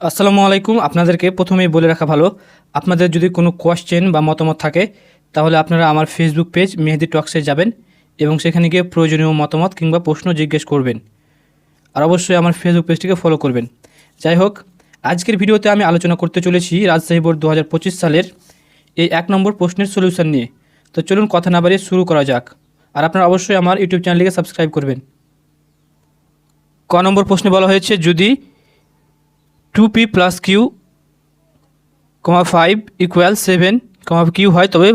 আসসালামু আলাইকুম। আপনাদেরকে প্রথমেই বলে রাখা ভালো, আপনাদের যদি কোনো কোয়েশ্চেন বা মতামত থাকে, তাহলে আপনারা আমার ফেসবুক পেজ মেহেদি টক্সে যাবেন এবং সেখানে গিয়ে প্রয়োজনীয় মতামত কিংবা প্রশ্ন জিজ্ঞেস করবেন। আর অবশ্যই আমার ফেসবুক পেজটিকে ফলো করবেন। যাই হোক, আজকের ভিডিওতে আমি আলোচনা করতে চলেছি রাজশাহী বোর্ড দু হাজার পঁচিশ সালের এই এক নম্বর প্রশ্নের সলিউশন নিয়ে। তো চলুন কথা না বাড়িয়ে শুরু করা যাক। আর আপনারা অবশ্যই আমার ইউটিউব চ্যানেলকে সাবস্ক্রাইব করবেন। ক নম্বর প্রশ্নে বলা হয়েছে, যদি two P plus Q comma five equal seven comma Q হয়, তবে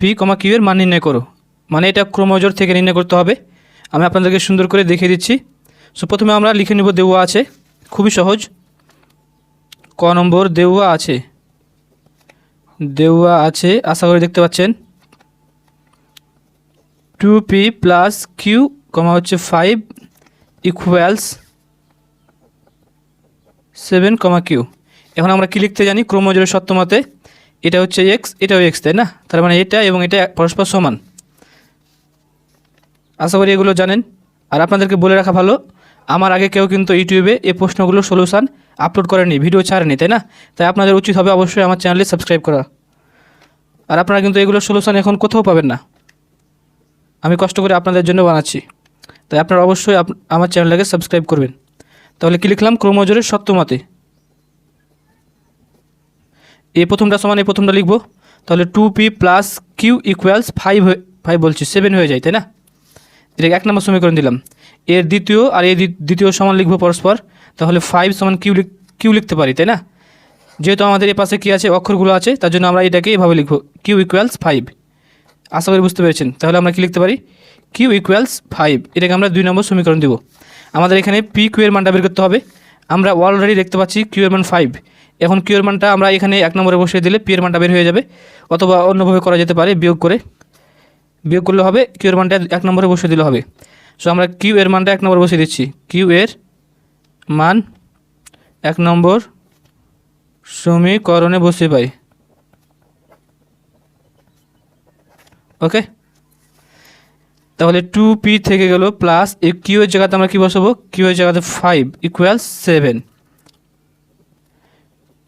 পি কমা কিউ এর মান নির্ণয় করো। মানে এটা ক্রোমোজোর থেকে নির্ণয় করতে হবে। আমি আপনাদেরকে সুন্দর করে দেখিয়ে দিচ্ছি। সো প্রথমে আমরা লিখে নিব দেওয়া আছে। খুবই সহজ। ক নম্বর দেওয়া আছে। দেওয়া আছে, আশা করি দেখতে পাচ্ছেন। Two P plus Q comma হচ্ছে five equals seven comma Q. এখন আমরা কি লিখতে জানি? ক্রোমোজোরের সত্য মতে এটা হচ্ছে এক্স, এটাও এক্স, তাই না? তার মানে এটা এবং এটা পরস্পর সমান। আশা করি এগুলো জানেন। আর আপনাদেরকে বলে রাখা ভালো, আমার আগে কেউ কিন্তু ইউটিউবে এই প্রশ্নগুলোর সলিউশন আপলোড করেনি ভিডিও ছাড়েনি তাই না? তাই আপনাদের উচিত হবে অবশ্যই আমার চ্যানেলে সাবস্ক্রাইব করা। আর আপনারা কিন্তু এগুলোর সলিউশান এখন কোথাও পাবেন না। আমি কষ্ট করে আপনাদের জন্য বানাচ্ছি। তাই আপনারা অবশ্যই আমার চ্যানেলটাকে সাবস্ক্রাইব করবেন। তাহলে কি লিখলাম? ক্রোমোজোরের সত্য মতে এই প্রথমটা সমান এই প্রথমটা লিখব। তাহলে two P plus Q equals five five বলছি সেভেন হয়ে যায়, তাই না? এটাকে এক নম্বর সমীকরণ দিলাম। এর দ্বিতীয় আর দ্বি- দ্বিতীয় সমান লিখব পরস্পর। তাহলে ফাইভ সমান কিউ লিখ কিউ লিখতে পারি, তাই না? যেহেতু আমাদের এই পাশে কী আছে, অক্ষরগুলো আছে, তার জন্য আমরা এটাকে এভাবে লিখব কিউ ইকুয়ালস ফাইভ আশা করি বুঝতে পেরেছেন। তাহলে আমরা কি লিখতে পারি? কিউ ইকুয়ালস ফাইভ এটাকে আমরা দুই নম্বর সমীকরণ দিব। আমাদের এখানে পি কিউ এর মানটা বের করতে হবে। আমরা অলরেডি দেখতে পাচ্ছি কিউ এর মান ফাইভ এখন কিউ এর মানটা আমরা এখানে এক নম্বরে বসিয়ে দিলে পি এর মানটা বের হয়ে যাবে। অথবা অন্যভাবে করা যেতে পারে, বিয়োগ করে। বিয়োগ করলে হবে কিউ এর মানটা এক নম্বরে বসিয়ে দিলে হবে। সো আমরা কিউ এর মানটা এক নম্বরে বসিয়ে দিচ্ছি। কিউ এর মান এক নম্বর সমীকরণে বসিয়ে পাই। ওকে তাহলে টু পি থেকে গেল প্লাস এই কিউ এর জায়গাতে আমরা কী বসাবো? কিউ এর জায়গাতে five equal seven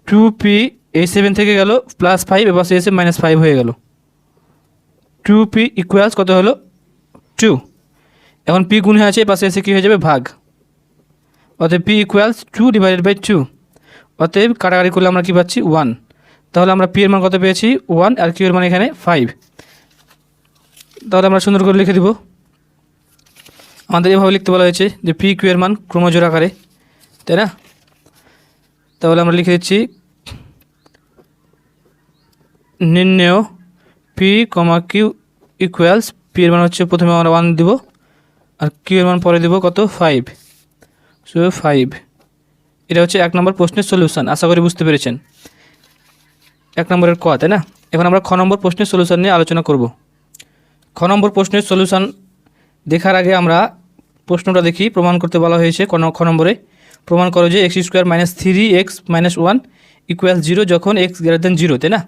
two P এই সেভেন থেকে গেল প্লাস ফাইভ এবার এসে মাইনাস ফাইভ হয়ে গেল। টু পি ইকুয়ালস কত হলো? টু এখন পি গুণ গুণে আছে পাশে এসে কী হয়ে যাবে? ভাগ। অতএব P equals two divided by two অতএব কাটাকাটি করলে আমরা কী পাচ্ছি? ওয়ান তাহলে আমরা পি এর মান কত পেয়েছি? ওয়ান আর কিউ এর মান এখানে ফাইভ তাহলে আমরা সুন্দর করে লিখে দিব। আমাদের এভাবে লিখতে বলা হয়েছে যে পি কিউ এর মান ক্রমজোর আকারে, তাই না? তাহলে আমরা লিখে দিচ্ছি, নির্ণেয় P comma Q equals P এর মান হচ্ছে প্রথমে আমরা ওয়ান দিব, আর কিউ এর মান পরে দিব কত? ফাইভ সো ফাইভ এটা হচ্ছে এক নম্বর প্রশ্নের সলিউশন আশা করি বুঝতে পেরেছেন। এক নম্বরের ক, তাই না? এখন আমরা খ নম্বর প্রশ্নের সলিউশন নিয়ে আলোচনা করব। খ নম্বর প্রশ্নের সলিউশন দেখার আগে আমরা প্রশ্নটা দেখি, প্রমাণ করতে বলা হয়েছে ক নম্বরে। প্রমাণ করো যে X square minus three X minus one equal zero যখন এক্স গ্রেটার দেন জিরো তাই না?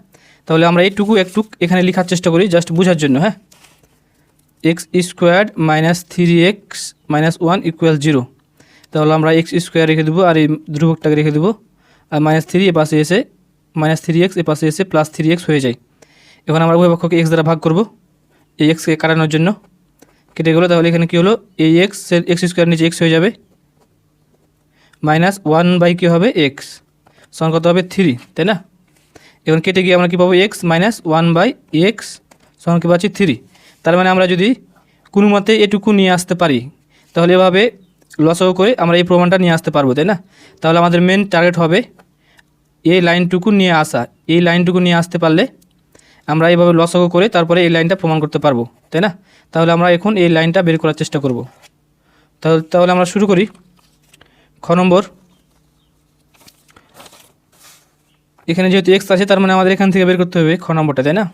তাহলে আমরা এইটুকু, একটু এখানে লেখার চেষ্টা করি জাস্ট বোঝার জন্য হ্যাঁ? X square minus three X minus one equal zero তাহলে আমরা এক্স স্কোয়ার রেখে দেবো আর এই ধ্রুবকটাকে রেখে দেবো। আর মাইনাস থ্রি এ পাশে এসে মাইনাস থ্রি এক্স এ পাশে এসে প্লাস থ্রি এক্স হয়ে যায়। এখন আমরা উভয় পক্ষকে এক্স দ্বারা ভাগ করব। এই এক্সকে কাটানোর জন্য কেটে গেলো, তাহলে এখানে কী হলো? এই এক্স এক্স স্কোয়ার নিচে এক্স হয়ে যাবে। মাইনাস ওয়ান বাই কী হবে? এক্স সমান কত হবে? থ্রি তাই না? এখন কেটে গিয়ে আমরা কী পাবো? X minus one by X সমান কী পাচ্ছি? থ্রি তার মানে আমরা যদি কোনো মতে এটুকু নিয়ে আসতে পারি, তাহলে এভাবে লসও করে আমরা এই প্রমাণটা নিয়ে আসতে পারব, তাই না? তাহলে আমাদের মেন টার্গেট হবে এই লাইনটুকু নিয়ে আসা। এই লাইনটুকু নিয়ে আসতে পারলে আমরা এইভাবে লসও করে তারপরে এই লাইনটা প্রমাণ করতে পারব, তাই না? তাহলে আমরা এখন এই লাইনটা বের করার চেষ্টা করব। তাহলে তাহলে আমরা শুরু করি। খ নম্বর। এখানে যেহেতু এক্স আছে, তার মানে আমাদের এখান থেকে বের করতে হবে খ নম্বরটা, তাই না?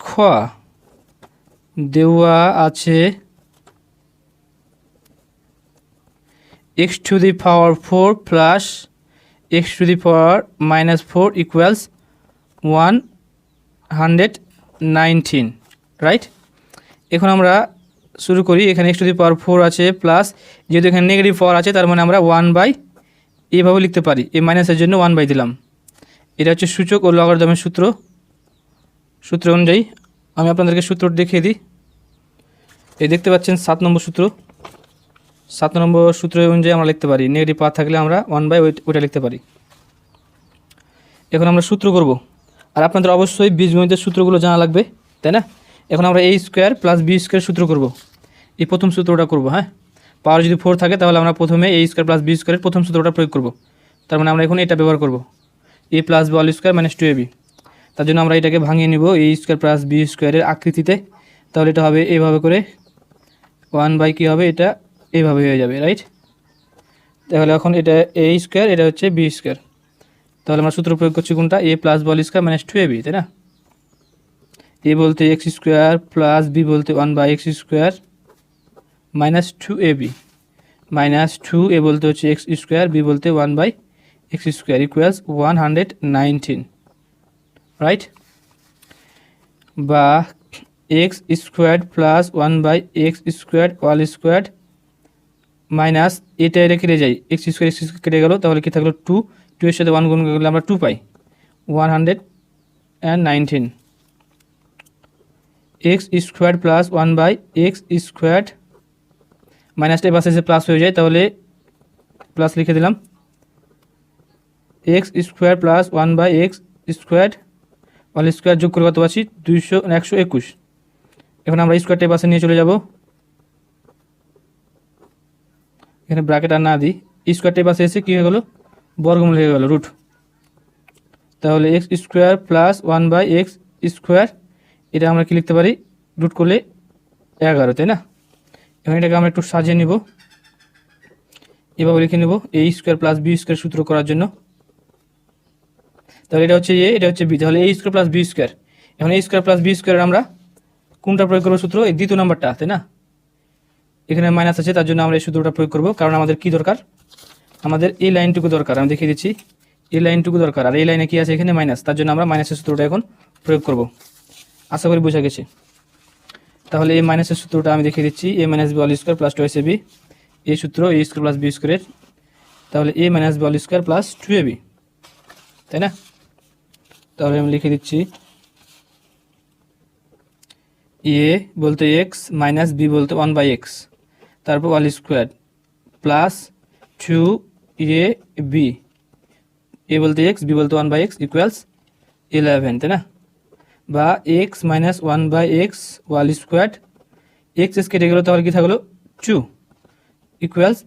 খ। দেওয়া আছে X to the power four plus X to the power minus four equals one hundred nineteen right এখন আমরা শুরু করি, এখানে X to the power four আছে প্লাস যেহেতু এখানে নেগেটিভ পাওয়ার আছে, তার মানে আমরা ওয়ান বাই এইভাবে লিখতে পারি। এ মাইনাসের জন্য ওয়ান বাই দিলাম। এটা হচ্ছে সূচক ও লগারিদমের সূত্র। সূত্র অনুযায়ী আমি আপনাদেরকে সূত্র দেখিয়ে দিই। এই দেখতে পাচ্ছেন সাত নম্বর সূত্র। সাত নম্বর সূত্র অনুযায়ী আমরা লিখতে পারি। নেগেটিভ পাওয়ার থাকলে আমরা ওয়ান বাই ওইটা লিখতে পারি। এখন আমরা সূত্র করব। আর আপনাদের অবশ্যই বীজগণিতের সূত্রগুলো জানা লাগবে, তাই না? এখন আমরা এই স্কোয়ার প্লাস বি স্কোয়ার সূত্র করব। এই প্রথম সূত্রটা করব হ্যাঁ? পাওয়ার যদি ফোর থাকে, তাহলে আমরা প্রথমে এই স্কোয়ার প্লাস বি স্কোয়ারের প্রথম সূত্রটা প্রয়োগ করব। তার মানে আমরা এখন এটা ব্যবহার করব। A plus B all square minus two A B তার জন্য আমরা এটাকে ভাঙিয়ে নিব এই স্কোয়ার প্লাস বি স্কোয়ারের আকৃতিতে। তাহলে এটা হবে এইভাবে করে ওয়ান বাই কী হবে? এটা এইভাবে হয়ে যাবে রাইট তাহলে এখন এটা এ স্কোয়ার এটা হচ্ছে বি স্কোয়ার তাহলে আমরা সূত্র প্রয়োগ করছি কোনটা? A plus B all square minus two A B তাই না? এ বলতে এক্স স্কোয়ার প্লাস বি বলতে one by X square minus two A B minus two A বলতে হচ্ছে এক্স স্কোয়ার বি বলতে one by X square equals one hundred nineteen right বা X square plus one by X square all square minus এটা এটা কেটে যাই। X square x square কেটে গেল, তাহলে কি থাকল টু টু এর সাথে ওয়ান গুণ করলে আমরা two pi. One hundred and nineteen X square plus one by X square মাইনাসটা পাশে এসে প্লাস হয়ে যায়, তাহলে প্লাস লিখে দিলাম। X square plus one by X square all square যোগ করে কত পাচ্ছি? দুইশো একশো একুশ। এখন আমরা স্কোয়ারটা পাশে নিয়ে চলে যাব। এখানে ব্র্যাকেট আর না দিই। স্কোয়ারটা পাশে এসে কী হয়ে গেলো? বর্গমূল হয়ে গেল রুট তাহলে X square plus one by X square এটা আমরা কি লিখতে পারি? রুট করলে এগারো, তাই না? এখন এটাকে আমরা একটু সাজিয়ে নিব। এভাবে লিখে নেব A square plus B square সূত্র করার জন্য। তাহলে এটা হচ্ছে এ এটা হচ্ছে বি তাহলে A square plus B square এখন A square plus B square আমরা কোনটা প্রয়োগ করব সূত্র? এই দ্বিতীয় নাম্বারটা, তাই না? এখানে মাইনাস আছে, তার জন্য আমরা এই সূত্রটা প্রয়োগ করব, কারণ আমাদের কি দরকার? আমাদের এই লাইনটুকু দরকার, আমি দেখিয়ে দিচ্ছি। এই লাইনটুকু দরকার, আর এই লাইনে কি আছে? এখানে মাইনাস তার জন্য আমরা মাইনাসের সূত্রটা এখন প্রয়োগ করব। আশা করি বোঝা গেছে। তাহলে এই মাইনাসের সূত্রটা আমি দেখিয়ে দিচ্ছি A minus B all square plus two S B এই সূত্র এ স্কোয়ার প্লাস বি স্কোয়ারের তাহলে A minus B all square plus two A B তাই না? তাহলে আমি লিখে দিচ্ছি এ বলতে এক্স মাইনাস বি বলতে ওয়ান বাই এক্স তারপর all square plus two A B A বলতে এক্স বি বলতে one by X equals eleven তাই না? বা X minus one by X whole square X S কেটে গেলো, তাহলে কি থাকল? টু ইকুয়ালস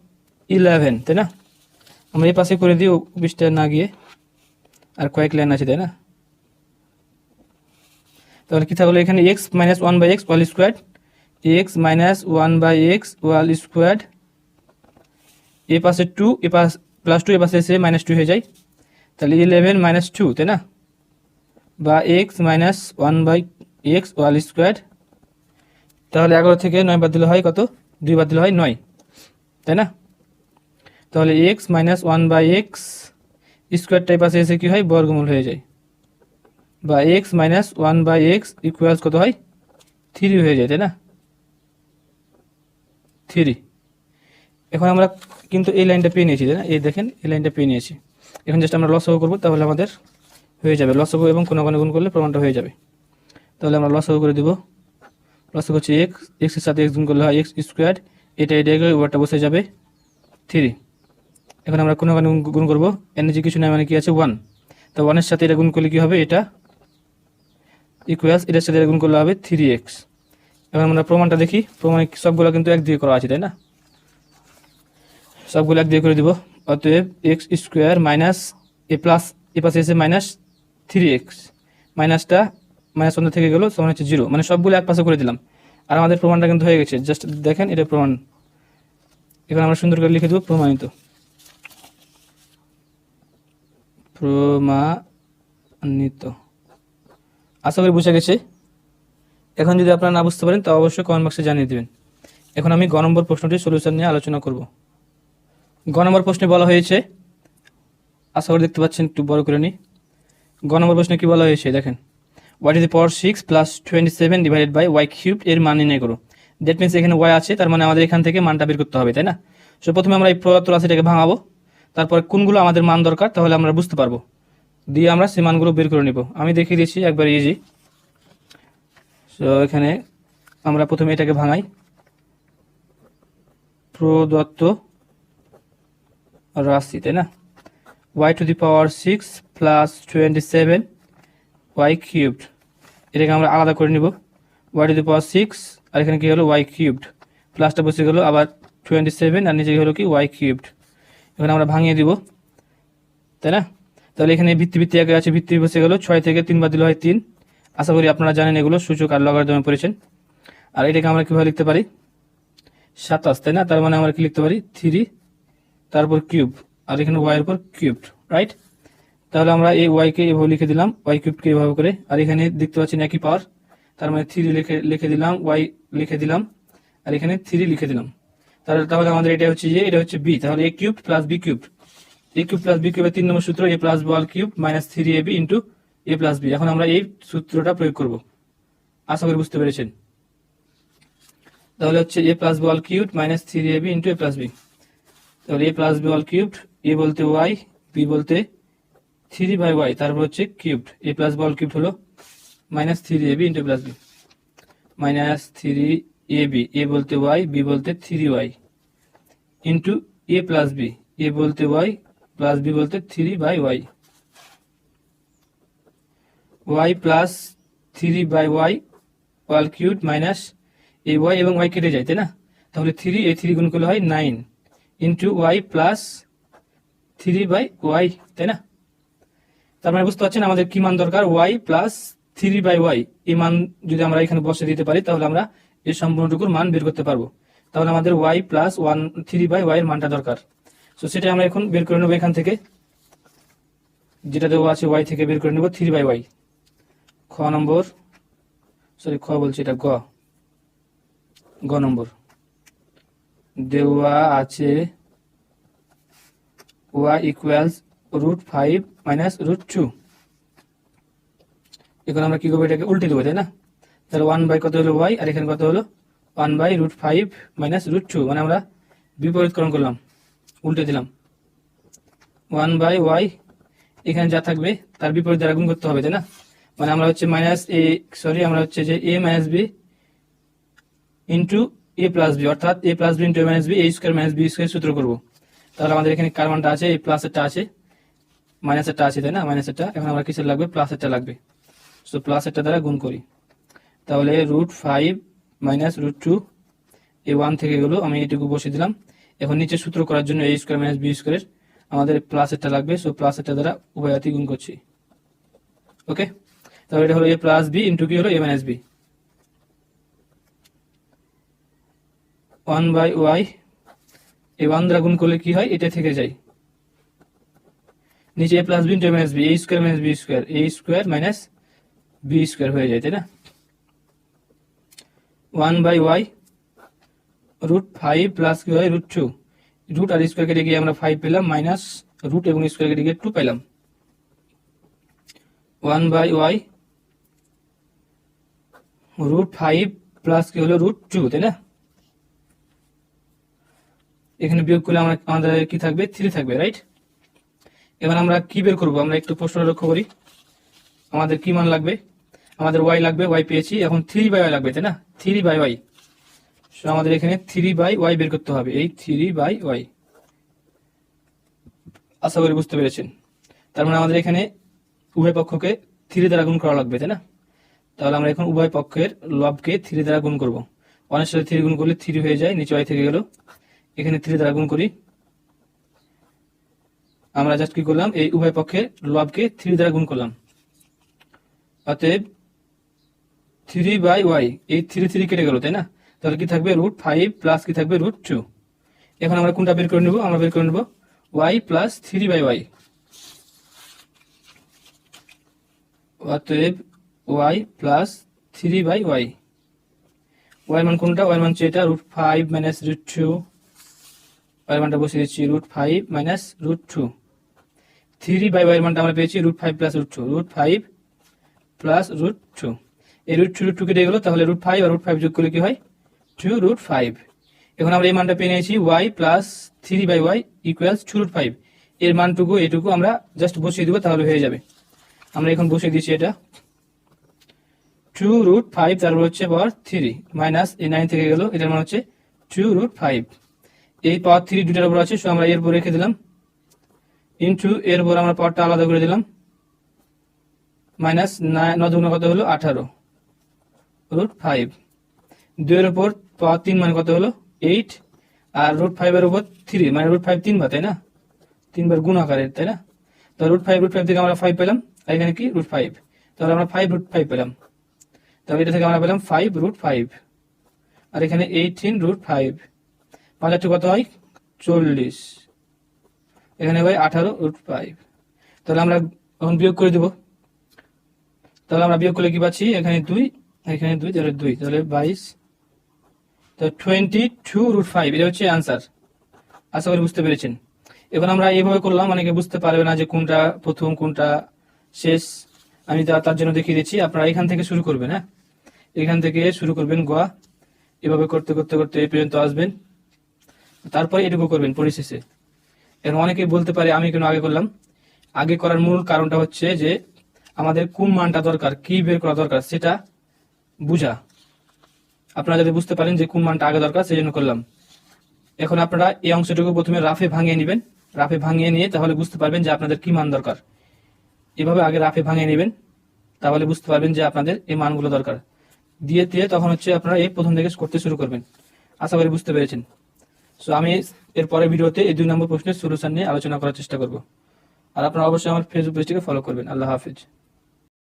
ইলেভেন তাই না? আমরা এই পাশে করে দিই বিশটা না গিয়ে। আর কয়েক লাইন আছে, তাই না? তাহলে কি থাকল এখানে? X minus one by X whole square X minus one by X whole square এ পাশে টু এ পাশ প্লাস টু এ পাশে এসে মাইনাস টু হয়ে যায়। তাহলে ইলেভেন মাইনাস টু তাই না? বা X minus one by X whole square তাহলে এগারো থেকে নয় বাদ দিলে হয় কত? দুই বাদ দিলে হয় নয়, তাই না? তাহলে X minus one by X স্কোয়ারটাই পাশে এসে কী হয়? বর্গমূল হয়ে যায়। বা X minus one by X equals কত হয়? থ্রি হয়ে যায়, তাই না? থ্রি এখন আমরা কিন্তু এই লাইনটা পেয়ে নিয়েছি না? এই দেখেন, এই লাইনটা পেয়ে নিয়েছি। এখন জাস্ট আমরা লসও করব, তাহলে আমাদের হয়ে যাবে। লসগু এবং কোনো কোনো গুণ করলে প্রমাণটা হয়ে যাবে। তাহলে আমরা লসগু করে দিব। লসগু হচ্ছে এক্স এক্সের সাথে এক্স গুণ করলে হয় এক্স স্কোয়ার এটা এটা ওয়ারটা বসে যাবে থ্রি এখন আমরা কোনো কোনো গুণ করব। নিচে কিছু নাই মানে কি আছে? ওয়ান তো ওয়ানের সাথে এটা গুণ করলে কী হবে? এটা ইকুয়ালস এটার সাথে এটা গুণ করলে হবে থ্রি এক্স এখন আমরা প্রমাণটা দেখি। প্রমাণে সবগুলো কিন্তু এক দিয়ে করা আছে, তাই না? সবগুলো এক দিয়ে করে দিব। অতএব X square minus A plus এ পাশে এসে মাইনাস থ্রি এক্স মাইনাসটা মাইনাস ওয়ান থেকে গেলো, সমান হচ্ছে জিরো মানে সবগুলো এক পাশে করে দিলাম। আর আমাদের প্রমাণটা কিন্তু হয়ে গেছে। জাস্ট দেখেন, এটা প্রমাণ। এখানে আমরা সুন্দর করে লিখে দেবো প্রমাণিত। প্রমাণিত। আশা করি বুঝে গেছে। এখন যদি আপনারা না বুঝতে পারেন, তো অবশ্যই কমেন্ট বক্সে জানিয়ে দেবেন। এখন আমি গ নম্বর প্রশ্নটির সলিউশন নিয়ে আলোচনা করব। গ নম্বর প্রশ্নে বলা হয়েছে। আশা করি দেখতে পাচ্ছেন, একটু বড় করে নিই গ নম্বর প্রশ্নে কী বলা হয়েছে? দেখেন। What is the power six plus twenty seven divided by Y cube এর মান নির্ণয় করো। দ্যাট মিনস এখানে ওয়াই আছে, তার মানে আমাদের এখান থেকে মানটা বের করতে হবে, তাই না? সো প্রথমে আমরা এই প্রদত্ত রাশিটাকে ভাঙাবো। তারপর কোনগুলো আমাদের মান দরকার, তাহলে আমরা বুঝতে পারব। দিয়ে আমরা সেই মানগুলো বের করে নিব। আমি দেখিয়ে দিয়েছি, একবার ইজি তো এখানে আমরা প্রথমে এটাকে ভাঙাই। প্রদত্ত রাশি, তাই না? Y to the power six plus twenty seven Y cubed এটাকে আমরা আলাদা করে নিব। Y to the power six আর এখানে কি হলো? ওয়াই কিউবড প্লাসটা বসে গেলো, আবার টোয়েন্টি সেভেন আর নিচে হলো কি? ওয়াই কিউবড এখানে আমরা ভাঙিয়ে দিব, তাই না? তাহলে এখানে ভিত্তি ভিত্তি আগে আছে, ভিত্তি বসে গেল, ছয় থেকে তিনবার দিলে হয় তিন। আশা করি আপনারা জানেন এগুলো, সূচক আর লগারিদমে পড়েছেন। আর এটাকে আমরা কীভাবে লিখতে পারি? সাতাশ, তাই না? তার মানে আমরা কি লিখতে পারি? থ্রি তারপর কিউব, আর এখানে ওয়াই এর উপর কিউবড রাইট তাহলে আমরা এই ওয়াই কে এভাবে লিখে দিলাম ওয়াই কিউবকে এভাবে করে, আর এখানে দেখতে পাচ্ছেন একই পাওয়ার তার মানে থ্রি লিখে লিখে দিলাম ওয়াই লিখে দিলাম, আর এখানে থ্রি লিখে দিলাম। তাহলে তাহলে আমাদের এটা হচ্ছে যে, এটা হচ্ছে বি তাহলে A cube plus B cube A cube plus B কিউবের তিন নম্বর সূত্র A plus B cube minus three A B into A plus B এখন আমরা এই সূত্রটা প্রয়োগ করব। আশা করি বুঝতে পেরেছেন। তাহলে হচ্ছে A plus all cube minus three A B into A plus B তাহলে A plus B all cube A বলতে ওয়াই বি বলতে থ্রি বাই ওয়াই তারপর হচ্ছে cube A plus B all cube হলো minus three A B into plus B minus three A B A বলতে Y B বলতে three Y into A plus B A বলতে Y plus B বলতে three by Y Y plus three by Y whole cube minus A Y এবং Y কেটে যায়, তাই না? তাহলে থ্রি এ থ্রি গুণ করলে হয় nine into Y plus three by Y তাই না? তার মানে বুঝতে পারছেন আমাদের কি মান দরকার? Y plus three by Y এই মান যদি আমরা এখানে বসে দিতে পারি, তাহলে আমরা এই সম্পূর্ণটুকুর মান বের করতে পারব। তাহলে আমাদের Y plus one three by Y এর মানটা দরকার। তো সেটা আমরা এখন বের করে নেব এখান থেকে। যেটা দেবো আছে ওয়াই থেকে বের করে নেব থ্রি বাই ওয়াই খ নম্বর সরি খ বলছি এটা, গ। গ নম্বর। দেওয়া আছে। Y equals root five minus root two এখন আমরা কি করব? এটাকে উল্টে দেবো, তাই না? তাহলে ওয়ান বাই কত হলো ওয়াই আর এখানে কত হলো? One by root five minus root two মানে আমরা বিপরীতকরণ করলাম। উল্টে দিলাম। ওয়ান বাই ওয়াই এখানে যা থাকবে তার বিপরীত দ্বারা গুণ করতে হবে, তাই না? মানে আমরা হচ্ছে মাইনাস এ সরি আমরা হচ্ছে যে A minus B into A plus B অর্থাৎ A plus B into A minus B A square minus B square সূত্র করব। তাহলে আমাদের এখানে কার্বনটা আছে এই প্লাসেরটা আছে মাইনাসেরটা আছে, তাই না? মাইনাসেরটা এখন আমরা কিসের লাগবে? প্লাস প্লাসেরটা লাগবে। সো প্লাস প্লাসেরটা দ্বারা গুণ করি। তাহলে root five minus root two এই ওয়ান থেকে গেলো, আমি এটুকু বসে দিলাম। এখন নিচে সূত্র করার জন্য এ স্কোয়ার মাইনাস বি স্কোয়ারের আমাদের প্লাস প্লাসেরটা লাগবে। সো প্লাস প্লাসেরটা দ্বারা উভয়াতি গুণ করছি। ওকে তাহলে এটা হলো এ প্লাস বি ইন্টু কি হলো? A minus B one by Y, এই ওয়ান দ্বারা গুণ করলে কি হয়? এটা থেকে যায়। নিচে A plus B into minus B A square minus B square A square minus B square হয়ে যায়, তাই না? One by Y root five plus কি হয়? রুট টু রুট আর স্কোয়ার কেটে গিয়ে আমরা ফাইভ পেলাম মাইনাস রুট এবং স্কোয়ার কেটে গিয়ে টু পেলাম। One by Y root five plus কি হলো? রুট টু তাই না? এখানে বিয়োগ করলে আমরা আমাদের কি থাকবে? থ্রি থাকবে রাইট এবার আমরা কি বের করব? আমরা একটু প্রশ্ন লক্ষ্য করি। আমাদের কি মান লাগবে? আমাদের ওয়াই লাগবে ওয়াই পেয়েছি। এখন থ্রি বাই ওয়াই লাগবে, তাই না? থ্রি বাই ওয়াই সো আমাদের এখানে থ্রি বাই ওয়াই বের করতে হবে। এই থ্রি বাই ওয়াই আশা করি বুঝতে পেরেছেন। তার মানে আমাদের এখানে উভয় পক্ষকে থ্রি দ্বারা গুণ করা লাগবে, তাই না? তাহলে আমরা এখন উভয় পক্ষের লবকে থ্রি দ্বারা গুণ করব। ওয়ানের সাথে থ্রি গুণ করলে থ্রি হয়ে যায়, নিচে ওয়াই থেকে গেল। এখানে থ্রি দ্বারা গুণ করি। আমরা জাস্ট কি করলাম? এই উভয় পক্ষের লবকে থ্রি দ্বারা গুণ করলাম। অতএব থ্রি বাই ওয়াই এই থ্রি থ্রি কেটে গেল, তাই না? তাহলে কি থাকবে? রুট ফাইভ প্লাস কি থাকবে? রুট টু এখন আমরা কোনটা বের করে নেব? আমরা বের করে নেব Y plus three by Y অতএব Y plus three by Y Y মান কোনটা? ওয়াই মান হচ্ছে এটা root five minus root two Y মানটা বসিয়ে দিচ্ছি root five minus root two three by Y মানটা আমরা পেয়েছি root five plus root two root five plus root two এই রুট টু রুট টু কেটে গেলো, তাহলে রুট ফাইভ আর রুট ফাইভ যোগ করলে কি হয়? টু রুট ফাইভ এখন আমরা এই মানটা পেয়ে নিয়েছি Y plus three by Y equals two root five এর মানটুকু, এটুকু আমরা জাস্ট বসিয়ে দেবো, তাহলে হয়ে যাবে। আমরা এখন বসিয়ে দিচ্ছি এটা। টু রুট ফাইভ তারপর হচ্ছে পাওয়ার থ্রি মাইনাস এই নাইন থেকে গেল, এটার মান হচ্ছে টু রুট ফাইভ এই পাওয়ার থ্রি দুটার উপর আছে, সো আমরা এর উপর রেখে দিলাম। ইন্টু এর উপর আমরা পাওয়ারটা আলাদা করে দিলাম। মাইনাস দুগুণ কত হলো? আঠারো। রুট ফাইভ দুইয়ের উপর পাওয়ার তিন মানে কত হলো? এইট আর রুট ফাইভের উপর থ্রি মানে রুট ফাইভ তিনবার, তাই না? তিনবার গুণ আকারের, তাই না? তো রুট ফাইভ রুট ফাইভ থেকে আমরা ফাইভ পেলাম। আর এখানে কি? রুট ফাইভ তাহলে আমরা ফাইভ রুট ফাইভ পেলাম। তাহলে এটা থেকে আমরা পেলাম ফাইভ রুট ফাইভ আর এখানে এইটিন রুট ফাইভ পাঁচ হাজার কত হয়? চল্লিশ। এখানে হয় আঠারো রুট ফাইভ তাহলে আমরা এখন বিয়োগ করে দেবো। তাহলে আমরা বিয়োগ করলে কি পাচ্ছি? এখানে দুই এখানে দুই, তাহলে দুই, তাহলে বাইশ। তো টোয়েন্টি টু রুট ফাইভ এটা হচ্ছে আনসার আশা করি বুঝতে পেরেছেন। এখন আমরা এইভাবে করলাম, অনেকে বুঝতে পারবে না যে কোনটা প্রথম, কোনটা শেষ। আমি তা- তার জন্য দেখিয়ে দিচ্ছি। আপনারা এখান থেকে শুরু করবেন হ্যাঁ? এখান থেকে শুরু করবেন গোয়া। এভাবে করতে করতে করতে এই পর্যন্ত আসবেন। তারপরে এটুকু করবেন পরিশেষে। এখন অনেকেই বলতে পারে, আমি কেন আগে করলাম? আগে করার মূল কারণটা হচ্ছে যে, আমাদের কোন মানটা দরকার, কি বের করা দরকার, সেটা বুঝা। আপনারা যদি বুঝতে পারেন যে কোন মানটা আগে দরকার সেই জন্য করলাম। এখন আপনারা এই অংশটুকু প্রথমে রাফে ভাঙিয়ে নেবেন। রাফে ভাঙিয়ে নিয়ে তাহলে বুঝতে পারবেন যে আপনাদের কি মান দরকার। এভাবে আগে রাফে ভাঙিয়ে নেবেন, তাহলে বুঝতে পারবেন যে আপনাদের এই মানগুলো দরকার। দিয়ে দিয়ে তখন হচ্ছে আপনারা এই প্রথম থেকে করতে শুরু করবেন। আশা করি বুঝতে পেরেছেন। সো আমি এর পরের ভিডিওতে এই দুই নম্বর প্রশ্নের সলিউশন নিয়ে আলোচনা করার চেষ্টা করব। আর আপনারা অবশ্যই আমার ফেসবুক পেজটিকে ফলো করবেন। আল্লাহ হাফিজ।